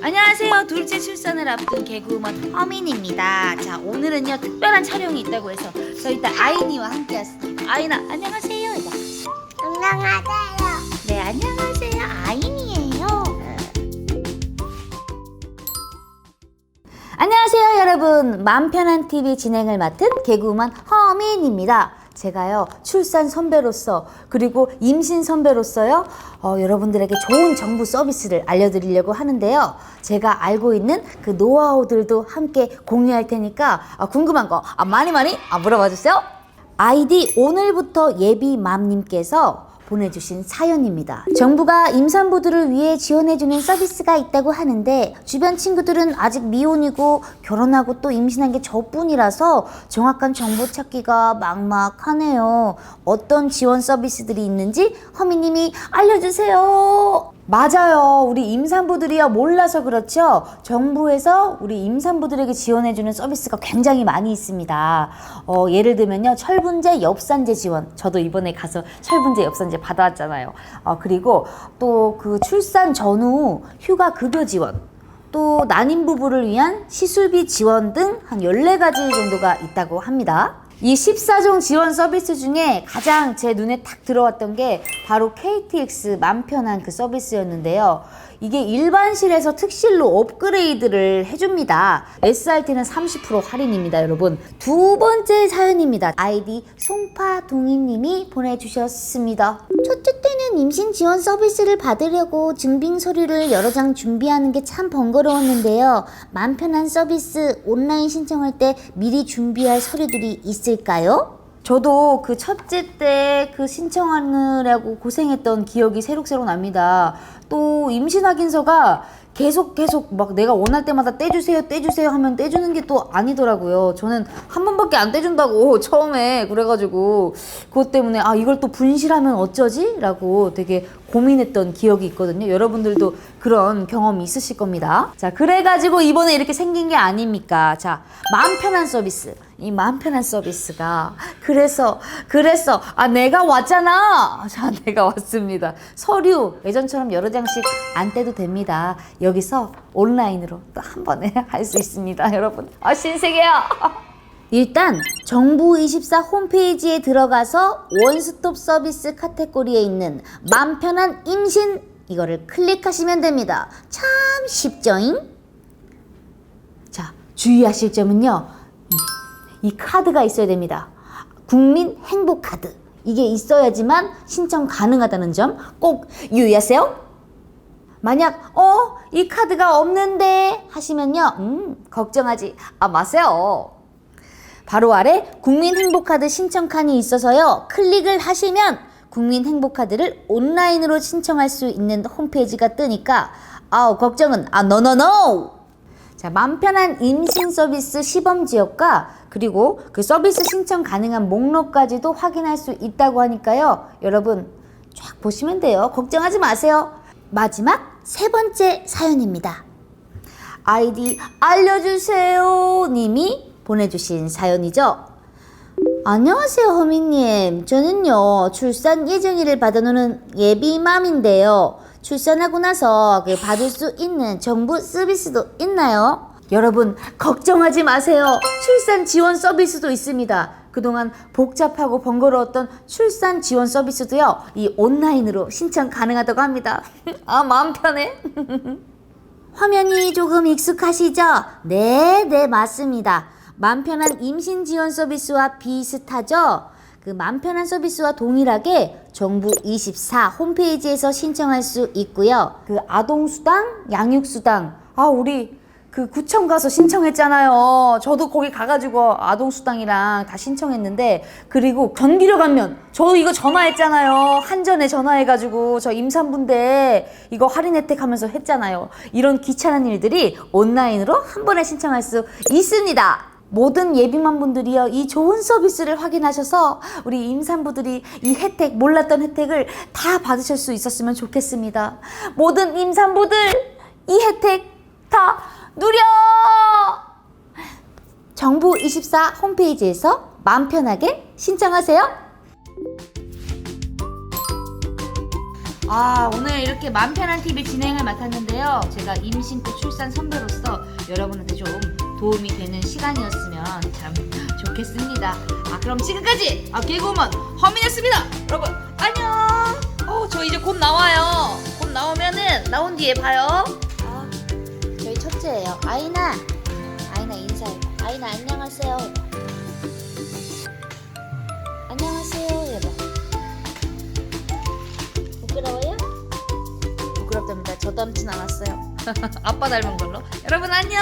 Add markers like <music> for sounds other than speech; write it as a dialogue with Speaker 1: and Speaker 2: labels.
Speaker 1: 안녕하세요. 둘째 출산을 앞둔 개그우먼 허민입니다. 자, 오늘은요 특별한 촬영이 있다고 해서 저희 일단 아이니와 함께 왔습니다. 아이나 안녕하세요. 해봐.
Speaker 2: 안녕하세요.
Speaker 1: 네, 안녕하세요. 아이니예요. 안녕하세요, 여러분. 맘 편한 TV 진행을 맡은 개그우먼 허민입니다. 제가요 출산 선배로서 그리고 임신 선배로서요 어, 여러분들에게 좋은 정부 서비스를 알려드리려고 하는데요. 제가 알고 있는 그 노하우들도 함께 공유할 테니까 아, 궁금한 거 아, 많이 많이 아, 물어봐 주세요. 아이디 오늘부터 예비맘님께서 보내주신 사연입니다. 정부가 임산부들을 위해 지원해주는 서비스가 있다고 하는데 주변 친구들은 아직 미혼이고 결혼하고 또 임신한 게 저뿐이라서 정확한 정보 찾기가 막막하네요. 어떤 지원 서비스들이 있는지 허미님이 알려주세요. 맞아요. 우리 임산부들이야 몰라서 그렇죠. 정부에서 우리 임산부들에게 지원해주는 서비스가 굉장히 많이 있습니다. 어, 예를 들면요. 철분제, 엽산제 지원. 저도 이번에 가서 철분제, 엽산제 받아왔잖아요. 어, 그리고 또 그 출산 전후 휴가 급여 지원. 또 난임 부부를 위한 시술비 지원 등한 14가지 정도가 있다고 합니다. 이 14종 지원 서비스 중에 가장 제 눈에 탁 들어왔던 게 바로 KTX 맘 편한 그 서비스였는데요. 이게 일반실에서 특실로 업그레이드를 해줍니다. SRT는 30% 할인입니다, 여러분. 두 번째 사연입니다. 아이디 송파동희님이 보내주셨습니다.
Speaker 2: 첫째 때는 임신 지원 서비스를 받으려고 증빙 서류를 여러 장 준비하는 게 참 번거로웠는데요. 맘 편한 서비스 온라인 신청할 때 미리 준비할 서류들이 있을까요?
Speaker 1: 저도 그 첫째 때 그 신청하느라고 고생했던 기억이 새록새록 납니다. 또 임신 확인서가 계속 계속 막 내가 원할 때마다 떼주세요 떼주세요 하면 떼주는 게 또 아니더라고요. 저는 한 번밖에 안 떼준다고 <laughs> 처음에 그래가지고 그것 때문에 아 이걸 또 분실하면 어쩌지? 라고 되게 고민했던 기억이 있거든요. 여러분들도 그런 경험이 있으실 겁니다. 자 그래가지고 이번에 이렇게 생긴 게 아닙니까? 자 마음 편한 서비스. 이 마음 편한 서비스가 그래서 그래서 아 내가 왔잖아! <laughs> 자 내가 왔습니다. 서류 예전처럼 여러 장씩 안 떼도 됩니다. 여기서 온라인으로 또 한 번에 <laughs> 할 수 있습니다 여러분. 아 신세계야! <laughs>
Speaker 2: 일단 정부24 홈페이지에 들어가서 원스톱 서비스 카테고리에 있는 맘 편한 임신 이거를 클릭하시면 됩니다. 참 쉽죠잉?
Speaker 1: 자 주의하실 점은요 이, 이 카드가 있어야 됩니다. 국민 행복 카드. 이게 있어야지만 신청 가능하다는 점 꼭 유의하세요. 만약 어 이 카드가 없는데 하시면요. 음 걱정하지 아 마세요. 바로 아래 국민 행복카드 신청 칸이 있어서요. 클릭을 하시면 국민 행복카드를 온라인으로 신청할 수 있는 홈페이지가 뜨니까 아우 걱정은 아 노노노 자, 맘 편한 임신 서비스 시범 지역과 그리고 그 서비스 신청 가능한 목록까지도 확인할 수 있다고 하니까요. 여러분 쫙 보시면 돼요. 걱정하지 마세요. 마지막 세 번째 사연입니다. 아이디 알려주세요 님이 보내주신 사연이죠. 안녕하세요, 허미님. 저는요, 출산 예정일을 받아놓는 예비맘인데요. 출산하고 나서 그 받을 수 있는 정부 서비스도 있나요? 여러분, 걱정하지 마세요. 출산 지원 서비스도 있습니다. 그동안 복잡하고 번거로웠던 출산 지원 서비스도요, 이 온라인으로 신청 가능하다고 합니다. <laughs> 아, 마음 편해. <laughs>
Speaker 2: 화면이 조금 익숙하시죠? 네, 네, 맞습니다. 맘 편한 임신 지원 서비스와 비슷하죠? 그 맘 편한 서비스와 동일하게 정부 24 홈페이지에서 신청할 수 있고요.
Speaker 1: 그 아동수당, 양육수당. 아, 우리 그 구청 가서 신청했잖아요. 저도 거기 가가지고 아동수당이랑 다 신청했는데, 그리고 경기력 안면. 저 이거 전화했잖아요. 한전에 전화해가지고 저 임산부인데 이거 할인 혜택 하면서 했잖아요. 이런 귀찮은 일들이 온라인으로 한 번에 신청할 수 있습니다. 모든 예비만 분들이요 이 좋은 서비스를 확인하셔서 우리 임산부들이 이 혜택 몰랐던 혜택을 다 받으실 수 있었으면 좋겠습니다. 모든 임산부들 이 혜택 다 누려.
Speaker 2: 정부 24 홈페이지에서 마음 편하게 신청하세요.
Speaker 1: 아 오늘 이렇게 맘 편한 TV 진행을 맡았는데요. 제가 임신 또 출산 선배로서 여러분한테 좀 도움이 되는 시간이었으면 참 좋겠습니다. 아 그럼 지금까지 아 개그우먼 허민이었습니다. 여러분 안녕. 어 저 이제 곧 나와요. 곧 나오면은 나온 뒤에 봐요.
Speaker 2: 아, 저희 첫째예요. 아이나, 아이나 인사해. 아이나 안녕하세요. 안녕하세요. 해봐. 부끄러워요?
Speaker 1: 부끄럽답니다. 저 닮진 않았어요. 아빠 닮은 걸로. 여러분 안녕.